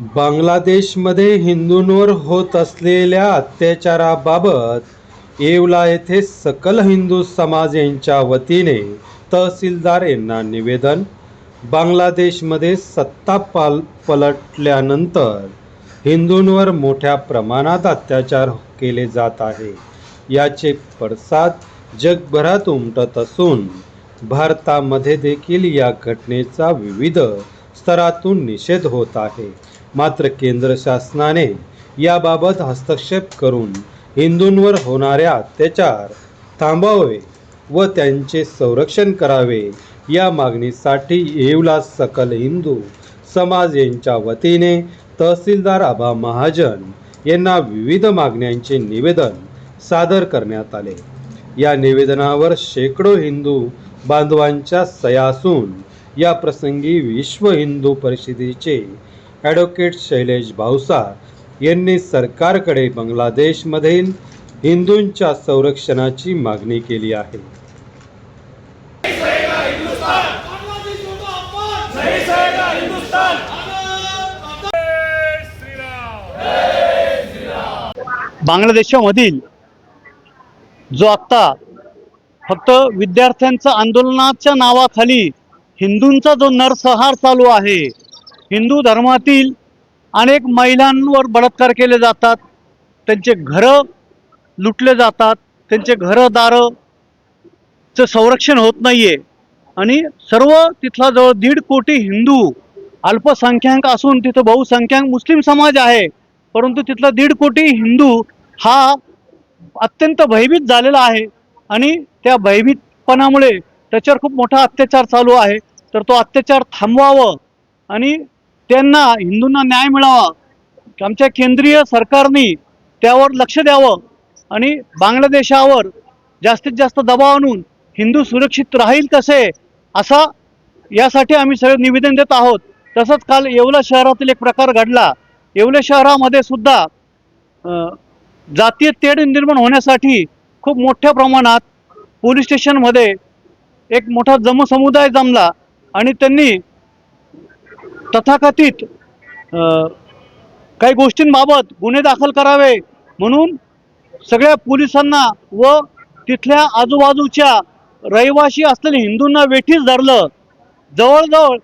बांगलादेशमध्ये हिंदूंवर होत असलेल्या अत्याचाराबाबत येवला येथे सकल हिंदू समाज यांच्या वतीने तहसीलदार यांना निवेदन. बांगलादेशमध्ये सत्ता पाल पलटल्यानंतर हिंदूंवर मोठ्या प्रमाणात अत्याचार केले जात आहे. याचे पडसाद जगभरात उमटत असून भारतामध्ये देखील या घटनेचा विविध स्तरातून निषेध होत आहे. मात्र केंद्र शासनाने याबाबत हस्तक्षेप करून हिंदूंवर होणारे अत्याचार थांबावे व त्यांचे संरक्षण करावे या मागणीसाठी येवला सकल हिंदू समाज यांच्या वतीने तहसीलदार आबा महाजन यांना विविध मागण्यांचे निवेदन सादर करण्यात आले. या निवेदनावर शेकडो हिंदू बांधवांच्या सया असून या प्रसंगी विश्व हिंदू परिषदेचे ॲडव्होकेट शैलेश भावसार यांनी सरकारकडे बांगलादेशमधील हिंदूंच्या संरक्षणाची मागणी केली आहे. बांगलादेशामधील जो आत्ता फक्त विद्यार्थ्यांचं आंदोलनाच्या नावाखाली हिंदूंचा जो नरसंहार चालू आहे हिंदू धर्मातील अनेक महिलांवर बलात्कार केले जातात. त्यांचे घरं लुटले जातात. त्यांचे घरं दारं चं संरक्षण होत नाही आहे आणि सर्व तिथला जवळ दीड कोटी हिंदू अल्पसंख्याक असून तिथं बहुसंख्याक मुस्लिम समाज आहे. परंतु तिथला दीड कोटी हिंदू हा अत्यंत भयभीत झालेला आहे. आणि त्या भयभीतपणामुळे त्याच्यावर खूप मोठा अत्याचार चालू आहे. तर तो अत्याचार थांबवावं आणि त्यांना हिंदूंना न्याय मिळावा आमच्या केंद्रीय सरकारने त्यावर लक्ष द्यावं आणि बांगलादेशावर जास्तीत जास्त दबाव आणून हिंदू सुरक्षित राहील कसे असा यासाठी आम्ही सगळे निवेदन देत आहोत. तसंच काल येवला शहरातील एक प्रकार घडला. येवले शहरामध्ये सुद्धा जातीय तेढ निर्माण होण्यासाठी खूप मोठ्या प्रमाणात पोलीस स्टेशनमध्ये एक मोठा जमसमुदाय जमला आणि त्यांनी तथाकथित काही गोष्टींबाबत गुन्हे दाखल करावे म्हणून सगळ्या पोलिसांना व तिथल्या आजूबाजूच्या रहिवाशी असलेल्या हिंदूंना वेठीस धरलं. जवळजवळ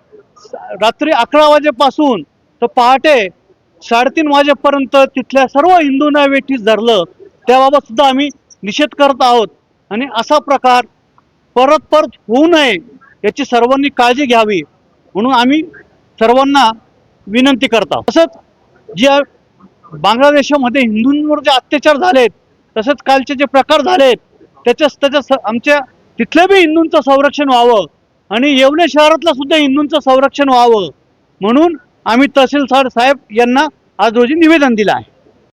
रात्री अकरा वाजेपासून तर पहाटे साडेतीन वाजेपर्यंत तिथल्या सर्व हिंदूंना वेठीस धरलं. त्याबाबत सुद्धा आम्ही निषेध करत आहोत. आणि असा प्रकार परत परत होऊ नये याची सर्वांनी काळजी घ्यावी म्हणून आम्ही सर्वांना विनंती करतात तसंच ज्या बांगलादेशामध्ये हिंदूंवर जे अत्याचार झालेत तसेच कालचे जे प्रकार झालेत त्याच्या त्याच्या आमच्या तिथल्या बी हिंदूंचं संरक्षण व्हावं आणि येवले शहरातलं सुद्धा हिंदूंचं संरक्षण व्हावं म्हणून आम्ही तहसीलदार साहेब यांना आज रोजी निवेदन दिलं आहे.